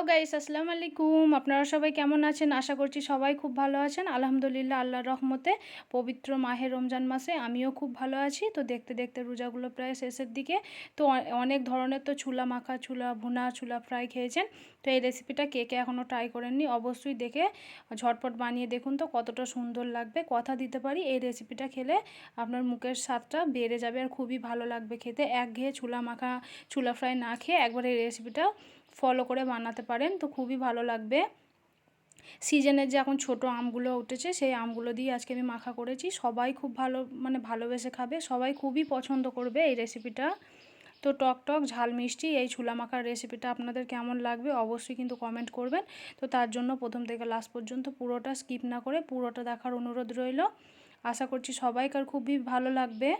Hello guys আসসালামু আলাইকুম আপনারা সবাই কেমন আছেন? আশা করছি সবাই খুব ভালো আছেন। আলহামদুলিল্লাহ, আল্লাহর রহমতে পবিত্র মাহে রমজান মাসে আমিও খুব ভালো আছি। তো দেখতে দেখতে রোজাগুলো প্রায় শেষের দিকে। তো অনেক ধরনের তো ছুলা মাখা, ছুলা ভুনা, ছুলা ফ্রাই খেয়েছেন। তো এই রেসিপিটা কে কে এখনও ট্রাই করেননি অবশ্যই দেখে ঝটপট বানিয়ে দেখুন তো কতটা সুন্দর লাগবে। কথা দিতে পারি, এই রেসিপিটা খেলে আপনার মুখের স্বাদটা বেড়ে যাবে আর খুবই ভালো লাগবে খেতে। এক ঘেয়ে চুলা মাখা, ছুলা ফ্রাই না খেয়ে একবার এই রেসিপিটা ফলো করে বানাতে পারেন, তো খুবই ভালো লাগবে। সিজনের যে এখন ছোট আমগুলো উঠেছে, সেই আমগুলো দিয়ে আজকে আমি মাখা করেছি। সবাই খুব ভালো মানে ভালোবেসে খাবে, সবাই খুবই পছন্দ করবে এই রেসিপিটা তো টক টক, ঝাল মিষ্টি, এই ছুলা মাখার রেসিপিটা আপনাদের কেমন লাগবে অবশ্যই কিন্তু কমেন্ট করবেন। তো তার জন্য প্রথম থেকে লাস্ট পর্যন্ত পুরোটা স্কিপ না করে পুরোটা দেখার অনুরোধ রইল। আশা করছি সবাইকার খুবই ভালো লাগবে।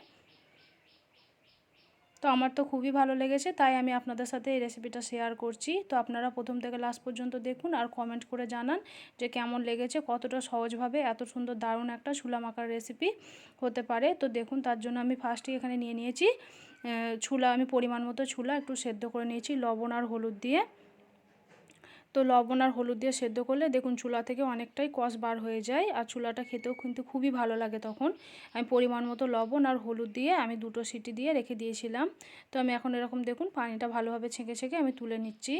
তো আমার তো খুবই ভালো লেগেছে, তাই আমি আপনাদের সাথে এই রেসিপিটা শেয়ার করছি। তো আপনারা প্রথম থেকে লাস্ট পর্যন্ত দেখুন আর কমেন্ট করে জানান যে কেমন লেগেছে, কতটা সহজভাবে এত সুন্দর দারুণ একটা ছুলা মাখার রেসিপি হতে পারে। তো দেখুন, তার জন্য আমি ফার্স্টই এখানে নিয়ে নিয়েছি ছুলা, আমি পরিমাণ মতো ছুলা একটু সেদ্ধ করে নিয়েছি, লবণ আর হলুদ দিয়ে। তো লবণ আর হলুদ দিয়ে সেদ্ধ করলে দেখুন চুলা থেকে অনেকটাই কষ বার হয়ে যায় আর চুলাটা খেতেও কিন্তু খুবই ভালো লাগে তখন। আমি পরিমাণ মতো লবণ আর হলুদ দিয়ে আমি দুটো সিটি দিয়ে রেখে দিয়েছিলাম। তো আমি এখন এরকম দেখুন পানিটা ভালোভাবে ছেঁকে ছেঁকে আমি তুলে নিচ্ছি।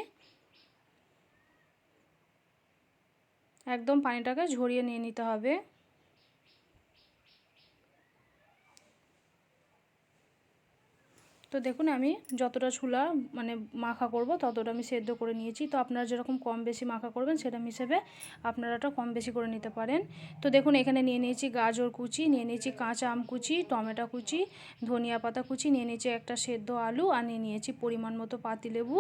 একদম পানিটাকে ঝরিয়ে নিয়ে নিতে হবে। তো দেখুন, আমি যতটা ছুলা মানে মাখা করব ততটা আমি সেদ্ধ করে নিয়েছি। তো আপনারা যেরকম কম বেশি মাখা করবেন সেরকম হিসেবে আপনারা ওটা কম বেশি করে নিতে পারেন। তো দেখুন, এখানে নিয়ে নিয়েছি গাজর কুচি, নিয়ে নিয়েছি কাঁচা আম কুচি, টমেটো কুচি, ধনিয়া পাতা কুচি, নিয়ে নিয়েছি একটা সেদ্ধ আলু আর নিয়ে নিয়েছি পরিমাণ মতো পাতিলেবু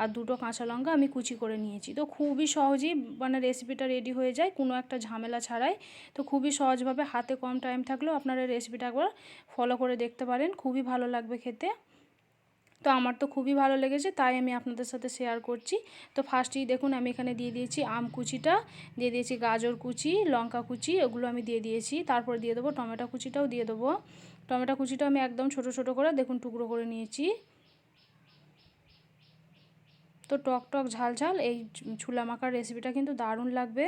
আর দুটো কাঁচা লঙ্কা আমি কুচি করে নিয়েছি। তো খুবই সহজেই মানে রেসিপিটা রেডি হয়ে যায়, কোনো একটা ঝামেলা ছাড়াই। তো খুবই সহজভাবে হাতে কম টাইম থাকলেও আপনারা রেসিপিটা একবার ফলো করে দেখতে পারেন, খুবই ভালো লাগবে খেতে। তো আমার তো খুবই ভালো লেগেছে, তাই আমি আপনাদের সাথে শেয়ার করছি। তো ফার্স্টেই দেখুন, আমি এখানে দিয়ে দিয়েছি আম কুচিটা, দিয়ে দিয়েছি গাজর কুচি, লঙ্কা কুচি ওগুলো আমি দিয়ে দিয়েছি। তারপর দিয়ে দেবো টমেটো কুচিটাও দিয়ে দেবো। টমেটো কুচিটা আমি একদম ছোট ছোট করে দেখুন টুকরো করে নিয়েছি। তো টক টক ঝাল ঝাল, এই ছুলা মাখার রেসিপিটা কিন্তু দারুণ লাগবে।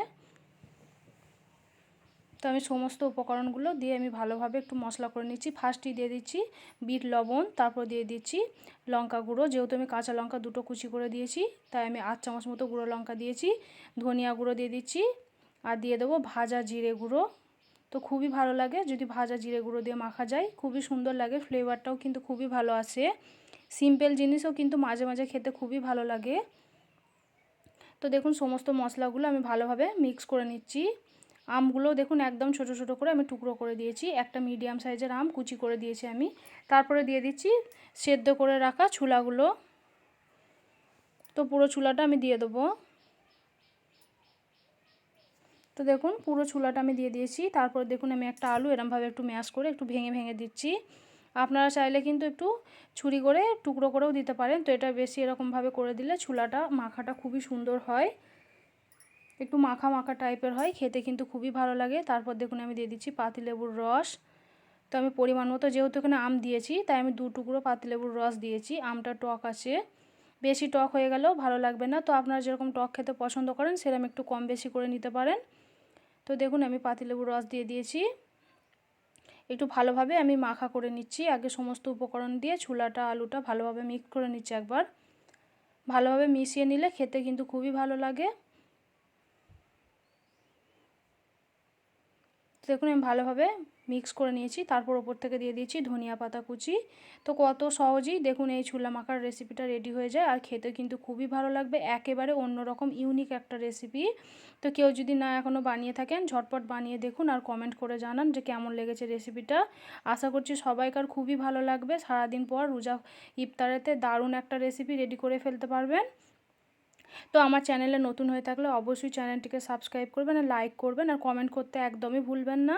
তো আমি সমস্ত উপকরণগুলো দিয়ে আমি ভালোভাবে একটু মশলা করে নিচ্ছি। ফার্স্টই দিয়ে দিচ্ছি বিট, লবণ, তারপর দিয়ে দিচ্ছি লঙ্কা গুঁড়ো। যেহেতু আমি কাঁচা লঙ্কা দুটো কুচি করে দিয়েছি, তাই আমি আট চামচ মতো গুঁড়ো লঙ্কা দিয়েছি। ধনিয়া গুঁড়ো দিয়ে দিচ্ছি আর দিয়ে দেবো ভাজা জিরে গুঁড়ো। তো খুবই ভালো লাগে যদি ভাজা জিরে গুঁড়ো দিয়ে মাখা যায়। খুবই সুন্দর লাগে, ফ্লেভারটাও কিন্তু খুবই ভালো আসে। সিম্পল জিনিসও কিন্তু মাঝে মাঝে খেতে খুবই ভালো লাগে। তো দেখুন, সমস্ত মশলাগুলো আমি ভালোভাবে মিক্স করে নিচ্ছি। আমগুলো দেখুন একদম ছোট ছোট করে আমি টুকরো করে দিয়েছি। একটা মিডিয়াম সাইজের আম কুচি করে দিয়েছি আমি। তারপরে দিয়ে দিচ্ছি সেদ্ধ করে রাখা ছুলাগুলো। তো পুরো চুলাটা আমি দিয়ে দেবো। তো দেখুন পুরো চুলাটা আমি দিয়ে দিয়েছি। তারপর দেখুন আমি একটা আলু এরমভাবে একটু ম্যাশ করে একটু ভেঙে ভেঙে দিচ্ছি। আপনারা চাইলে কিন্তু একটু ছুরি করে টুকরো করেও দিতে পারেন। তো এটা বেশি এরকমভাবে করে দিলে চুলাটা মাখাটা খুবই সুন্দর হয়। একটু মাখা মাখা টাইপের হয়, খেতে কিন্তু খুবই ভালো লাগে। তারপর দেখুন আমি দিয়ে দিচ্ছি পাতিলেবুর রস। তো আমি পরিমাণ মতো যেহেতু এখানে আম দিয়েছি, তাই আমি দু টুকরো পাতিলেবুর রস দিয়েছি। আমটা টক আছে। বেশি টক হয়ে গেলেও ভালো লাগবে না। তো আপনারা যেরকম টক খেতে পছন্দ করেন সেরকম একটু কম বেশি করে নিতে পারেন। তো দেখুন আমি পাতিলেবুর রস দিয়ে দিয়েছি। একটু ভালোভাবে আমি মাখা করে নিচ্ছি। আগে সমস্ত উপকরণ দিয়ে ছুলাটা আলুটা ভালোভাবে মিক্স করে নিচ্ছি একবার। ভালোভাবে মিশিয়ে নিলে খেতে কিন্তু খুবই ভালো লাগে। তো দেখুন, আমি ভালোভাবে মিক্স করে নিয়েছি। তারপর ওপর থেকে দিয়ে দিয়েছি ধনিয়া পাতা কুচি। তো কত সহজেই দেখুন, এই ছুলা মাখার রেসিপিটা রেডি হয়ে যায়। আর খেতে কিন্তু খুবই ভালো লাগবে। একেবারে অন্যরকম ইউনিক একটা রেসিপি তো কেউ যদি না এখনও বানিয়ে থাকেন, ঝটপট বানিয়ে দেখুন আর কমেন্ট করে জানান যে কেমন লেগেছে রেসিপিটা আশা করছি সবাইকার খুবই ভালো লাগবে। সারাদিন পর রোজা ইফতারেতে দারুণ একটা রেসিপি রেডি করে ফেলতে পারবেন। তো আমার চ্যানেলে নতুন হয়ে থাকলে অবশ্যই চ্যানেলটিকে সাবস্ক্রাইব করবেন আর লাইক করবেন আর কমেন্ট করতে একদমই ভুলবেন না।